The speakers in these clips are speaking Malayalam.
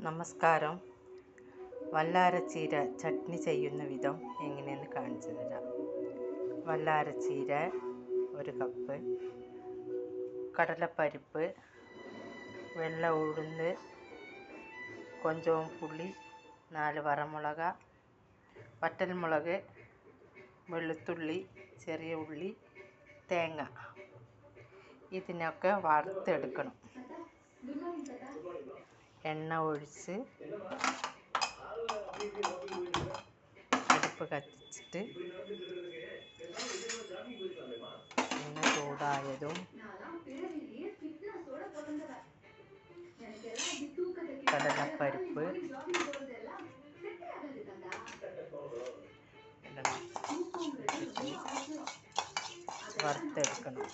നമസ്കാരം. വല്ലാരച്ചീര ചട്നി ചെയ്യുന്ന വിധം എങ്ങനെയെന്ന് കാണിച്ചു തരാം. വല്ലാരച്ചീര ഒരു കപ്പ് കടലപ്പരിപ്പ് വെള്ള ഉഴുന്ന് കൊഞ്ചവും പുളി നാല് വറമുളക വറ്റൽമുളക് വെളുത്തുള്ളി ചെറിയ ഉള്ളി തേങ്ങ. ഇതിനൊക്കെ വറുത്തെടുക്കണം. എണ്ണ ഒഴിച്ച് അടുപ്പ് കത്തിച്ചിട്ട് എണ്ണ ചൂടായതും കടലപ്പരിപ്പ് ഇടണം ഇട്ടിട്ട് വറുത്തെടുക്കണം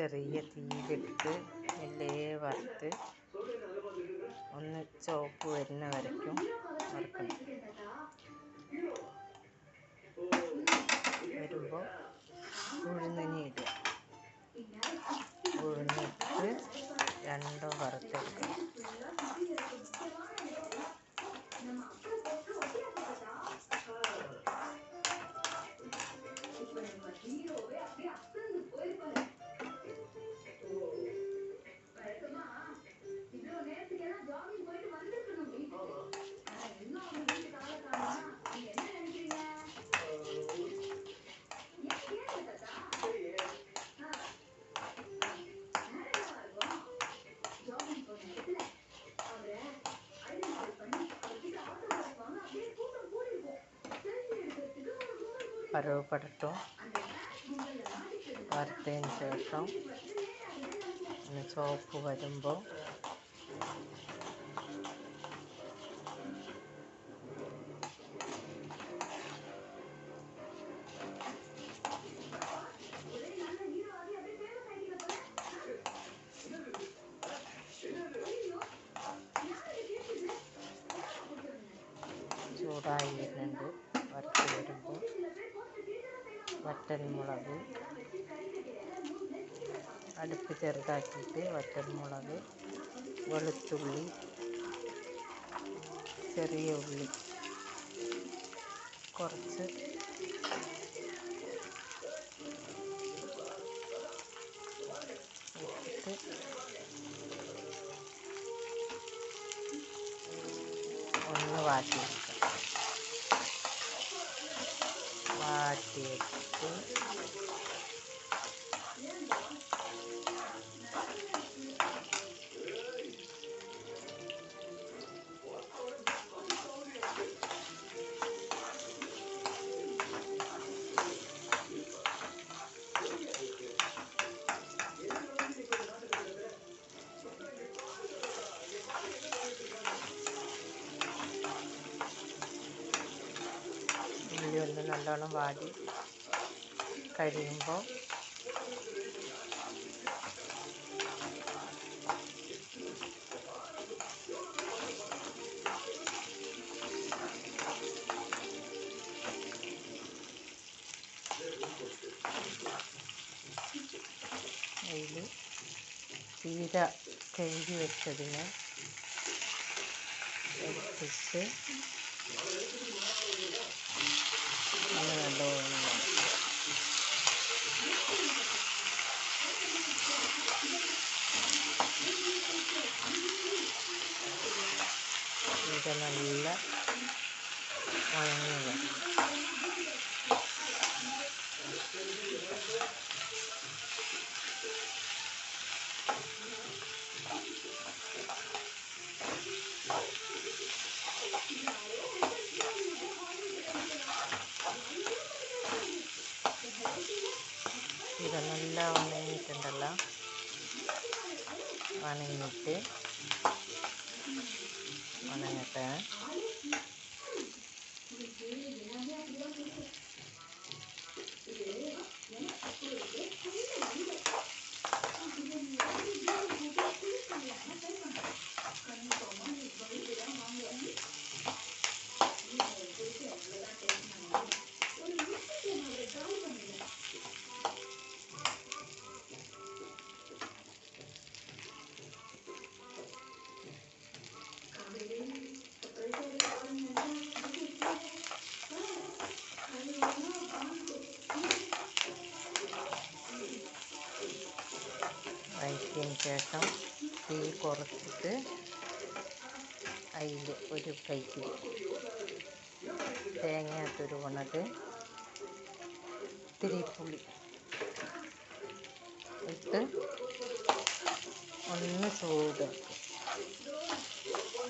ചെറിയ തീയിലിട്ട് മെല്ലെ വറുത്ത് ഒന്ന് ചുവപ്പ് വരുന്ന വരയ്ക്കും. വറുക്കണം. വരുമ്പോൾ ഉഴുന്നിനി ഇടുക. ഉഴുന്നിട്ട് രണ്ടും വറുത്തെടുക്കണം കറുവപ്പടട്ടും വറുത്തതിന് ശേഷം പിന്നെ ചുവപ്പ് വരുമ്പോൾ ചൂടായി വരുന്നുണ്ട്. വറ്റൽമുളക് അടുപ്പ് ചെറുതാക്കിയിട്ട് വറ്റൽമുളക് വെളുത്തുള്ളി ചെറിയ ഉള്ളി. കുറച്ച് ഇട്ടിട്ട് ഒന്ന് വാട്ടിയെടുക്കാം വാട്ടിയെടുത്ത് ഉള്ളി ഒന്ന് നല്ലോണം വാടി കഴിയുമ്പോൾ അതിൽ ചീര കഴുകി വെച്ചതിനെ എടുത്തിട്ട് നല്ല ഉണങ്ങി നല്ല ഉണങ്ങിയിട്ടുണ്ടല്ലോ. ഉണങ്ങിയിട്ട് ഉണങ്ങട്ടെ. ശേഷം തീ കുറച്ചിട്ട് അതിൽ ഒരു കൈക്ക് തേങ്ങ തുരുവണത് ഇത്തിരി പുളി ഇട്ട് ഒന്ന് ചൂട്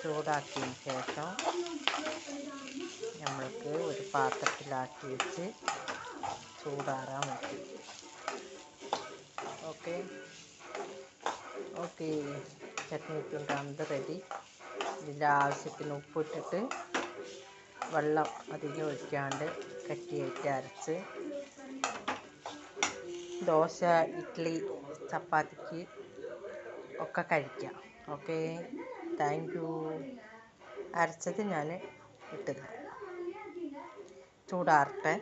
ചൂടാക്കിയതിന് ശേഷം നമ്മൾക്ക് ഒരു പാത്രത്തിലാക്കി വെച്ച് ചൂടാറാൻ പറ്റും ഓക്കെ ഓക്കെ. ചട്നി ചട്നിക്കുണ്ടാകുന്നത് റെഡി. ഇതിന്റെ ആവശ്യത്തിന് ഉപ്പിട്ടിട്ട് വെള്ളം അധികം ഒഴിക്കാണ്ട് കട്ടിയായിട്ട് അരച്ച് ദോശ ഇഡ്ഡലി ചപ്പാത്തിക്ക് ഒക്കെ കഴിക്കാം. ഓക്കെ. Thank you. അരച്ചത് ഞാൻ ഇട്ടത്. ചൂടാറട്ടെ.